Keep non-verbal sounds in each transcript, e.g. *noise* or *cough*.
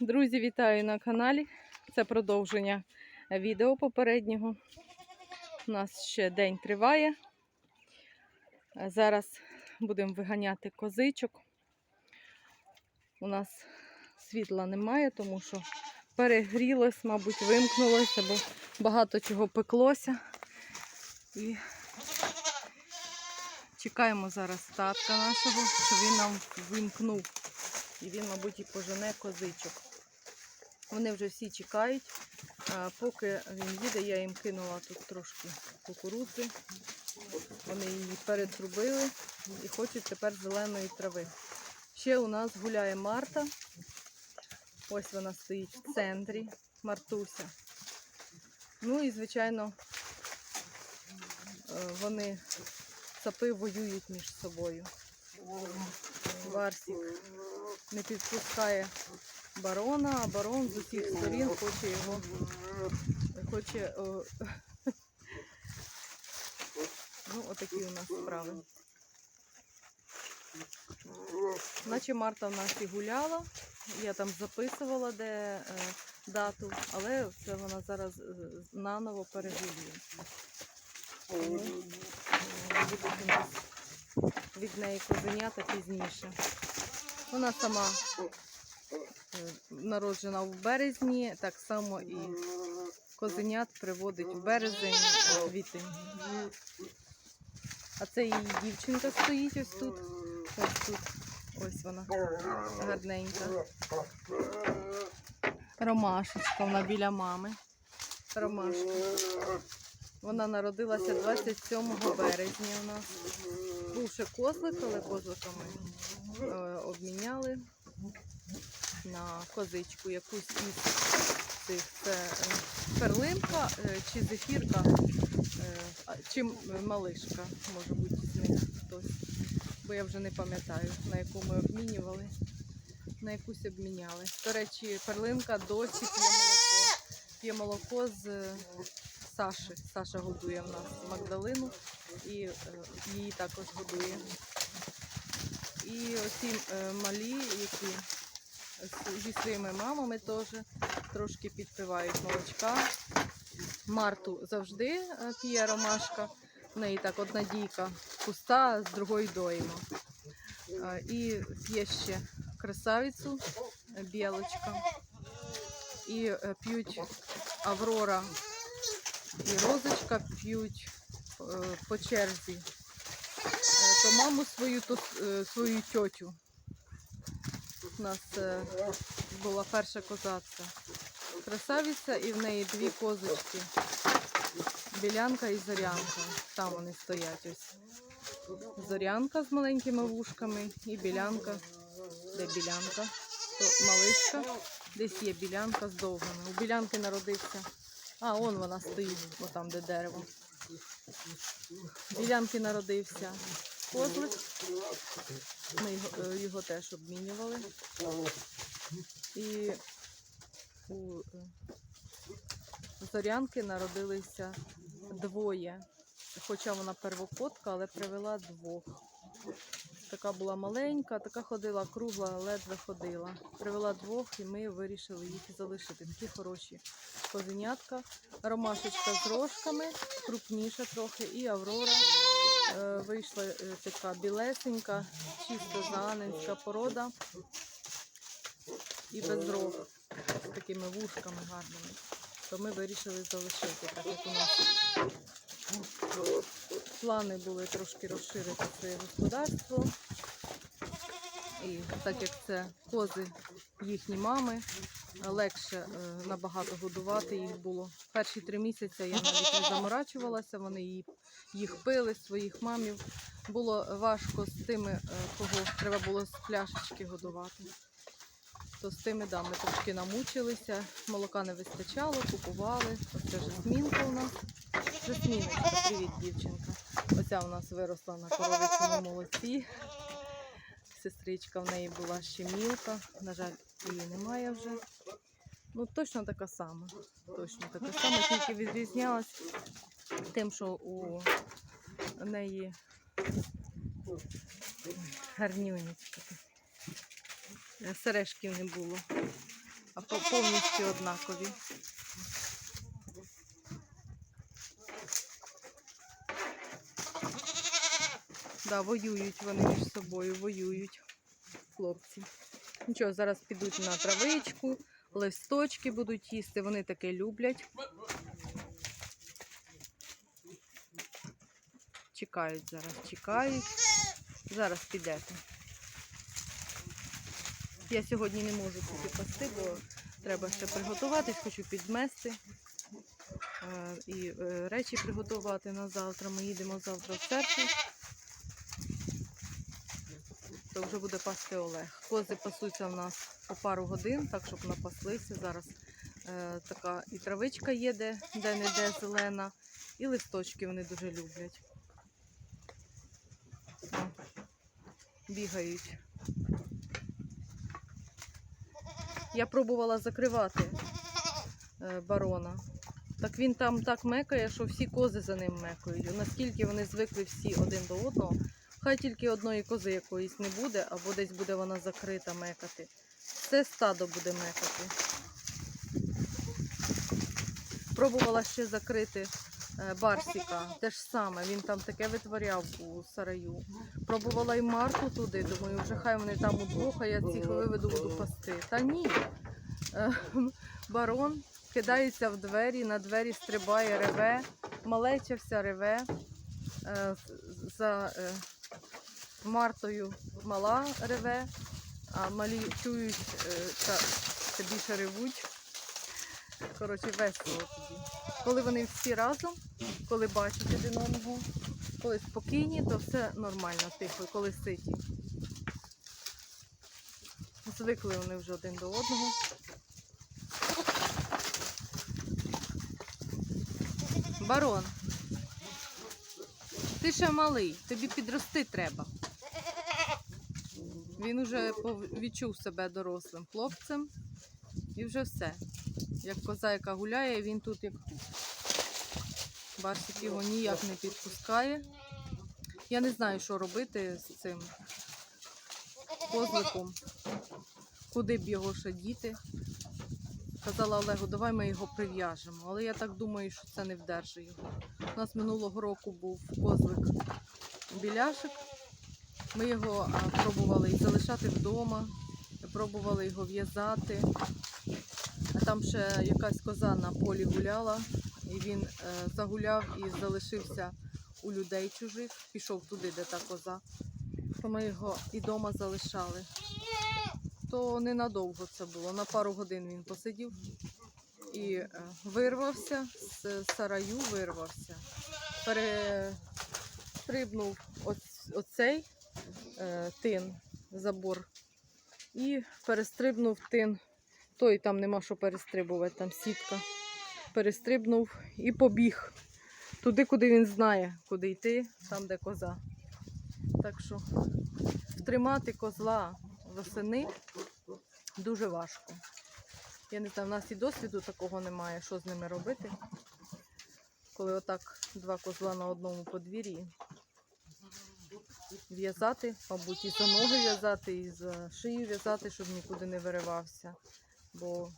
Друзі, вітаю на каналі. Це продовження відео попереднього. У нас ще день триває. Зараз будемо виганяти козичок. У нас світла немає, тому що перегрілось, мабуть, вимкнулося, бо багато чого пеклося. І чекаємо зараз татка нашого, що він нам вимкнув. І він, мабуть, і пожене козичок. Вони вже всі чекають. А поки він їде, я їм кинула тут трошки кукурудзи. Вони її перетрубили і хочуть тепер зеленої трави. Ще у нас гуляє Марта. Ось вона стоїть в центрі, Мартуся. Ну і, звичайно, е, вони цапи воюють між собою. Варсік не підпускає барона, а барон з усіх сторін хоче його. Хоче. *laughs* Ну, отакі у нас справи. Наче Марта в нас і гуляла. Я там записувала де е, дату, але це вона зараз е, наново перегулює. Е, від неї козенята пізніше. Вона сама е, народжена в березні, так само і козенят приводить у березень, е, квітень. А це її дівчинка стоїть ось тут. Ось тут. Ось вона гарненька. Ромашечка, вона біля мами. Ромашка. Вона народилася 27 березня у нас. Був ще козлик, але козликами е, на козичку якусь із цих. Це е, перлинка е, чи зефірка, е, чи малишка, може бути з них хтось. Бо я вже не пам'ятаю, на яку ми обмінювали. На якусь обміняли. До речі, перлинка досі п'є молоко. П'є молоко з Саші. Саша годує в нас Магдалину і її також годує. І оці е, малі, які зі своїми мамами теж трошки підпивають молочка. Марту завжди е, п'є ромашка. В неї так одна дійка пуста, з другої доїмо. Е, І п'є ще красавицю, білочка. І п'ють Аврора і Розочка п'ють по черзі. Маму свою, то е, свою тьотю. У нас е, була перша козацька. Красавиця і в неї дві козочки. Білянка і зорянка. Там вони стоять ось. Зорянка з маленькими вушками і білянка. Де білянка? То малишка. Десь є білянка з довгими. У білянки народився. А, он вона стоїть, бо там, де дерево. Білянки народився козлик. Ми його, е, його теж обмінювали. І у е, зорянки народилися двоє. Хоча вона первокотка, але привела двох. Така була маленька, така ходила кругла, ледве ходила. Привела двох і ми вирішили їх залишити. Такі хороші козенятка. Ромашечка з рожками, крупніша трохи, і Аврора вийшла е, така білесенька, чисто зааненська порода. І без рог, з такими вушками гарними. То ми вирішили залишити, так як у нас плани були трошки розширити своє господарство. І так як це кози їхні мами, легше е, набагато годувати їх було. Перші три місяці я навіть не заморачувалася, вони їх пили, своїх мамів. Було важко з тими, е, кого треба було з пляшечки годувати. То з тими да, ми трошки намучилися, молока не вистачало, купували. Оце жасмінка у нас. Жасміночка, привіт, дівчинка. Оця у нас виросла на коровичому молоці. Сестричка в неї була ще мілка. На жаль, її немає вже. Ну, точно така сама. Точно така сама, тільки відрізнялась тим, що у неї гарнюнечка. Сережків не було. а по- повністю однакові. Да, воюють вони між собою, воюють хлопці. Нічого, зараз підуть на травичку, листочки будуть їсти, вони таке люблять. Чекають зараз, чекають. Зараз підете. Я сьогодні не можу поки пасти, бо треба ще приготуватись, хочу підмести. Е, І е, речі приготувати на завтра. Ми їдемо завтра в церкву. То вже буде пасти Олег. Кози пасуться в нас по пару годин, так щоб напаслися. Зараз е, така і травичка є, де, де не де зелена, і листочки вони дуже люблять. Бігають. Я пробувала закривати е, барона. Так він там так мекає, що всі кози за ним мекають. Наскільки вони звикли всі один до одного. Хай тільки одної кози якоїсь не буде, або десь буде вона закрита мекати. Все стадо буде мекати. Пробувала ще закрити е, барсіка, те ж саме, він там таке витворяв у сараю. Пробувала і Марту туди, думаю, вже хай вони там удвох, а я цих виведу буду пасти. Та ні. Е, Барон кидається в двері, на двері стрибає, реве, малеча вся реве. Е, За Мартою мала реве, а малі чують е, та ще більше ревуть. Коротше, весело тоді. Коли вони всі разом, коли бачать один одного, коли спокійні, то все нормально, тихо, коли ситі. Звикли вони вже один до одного. Барон, ти ще малий, тобі підрости треба. Він уже відчув себе дорослим хлопцем і вже все. Як коза, яка гуляє, він тут як тут. Барсик його ніяк не підпускає. Я не знаю, що робити з цим козликом, куди б його ще діти. Казала Олегу, давай ми його прив'яжемо. Але я так думаю, що це не вдерже його. У нас минулого року був козлик біляшик. Ми його пробували залишати вдома, пробували його в'язати. Там ще якась коза на полі гуляла, і він е, загуляв і залишився у людей чужих, пішов туди, де та коза. То ми його і вдома залишали. То ненадовго це було. На пару годин він посидів і е, вирвався з сараю, вирвався. Перестрибнув оцей тин, забор, і перестрибнув тин. Той там нема що перестрибувати, там сітка. Перестрибнув і побіг туди, куди він знає, куди йти, там, де коза. Так що втримати козла восени дуже важко. Я не знаю, в нас і досвіду такого немає, що з ними робити. Коли отак два козла на одному подвір'ї. В'язати, мабуть, і за ноги в'язати, і за шию в'язати, щоб нікуди не виривався. Бо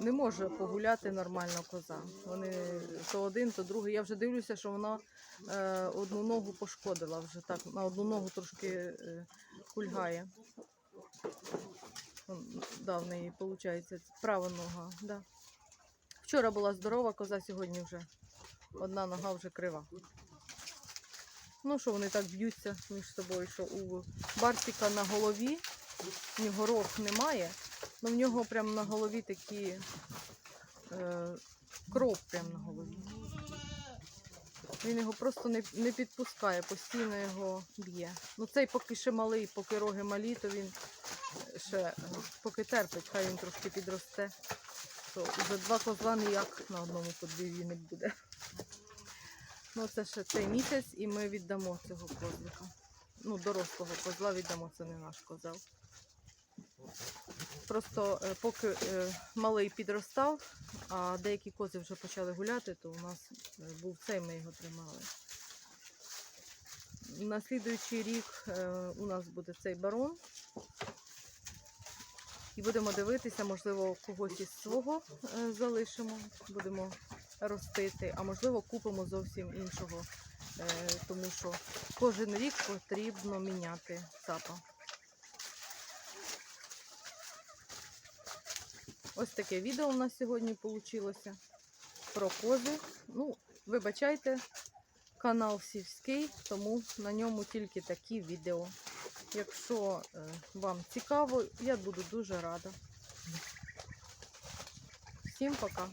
не може погуляти нормально коза. Вони то один, то другий. Я вже дивлюся, що вона е, одну ногу пошкодила вже так. На одну ногу трошки е, кульгає. Да, в неї виходить права нога. Да. Вчора була здорова коза, сьогодні вже одна нога вже крива. Ну, що вони так б'ються між собою, що у Барсіка на голові, в нього рог немає, але в нього прямо на голові такі е, кров прямо на голові. Він його просто не, не підпускає, постійно його б'є. Ну цей поки ще малий, поки роги малі, то він ще е, поки терпить, хай він трошки підросте. То вже два козла ніяк на одному подвір'ї не буде. Ну, це ще цей місяць, і ми віддамо цього козлика. Ну, дорослого козла віддамо, це не наш козел. Просто е, поки е, малий підростав, а деякі кози вже почали гуляти, то у нас е, був цей, ми його тримали. На слідуючий рік у нас буде цей барон. І будемо дивитися, можливо, когось із свого залишимо, будемо ростити, а можливо купимо зовсім іншого, е, тому що кожен рік потрібно міняти цапа. Ось таке відео у нас сьогодні вийшло про кози. Ну, вибачайте, канал сільський, тому на ньому тільки такі відео. Якщо е, вам цікаво, я буду дуже рада. Всім пока!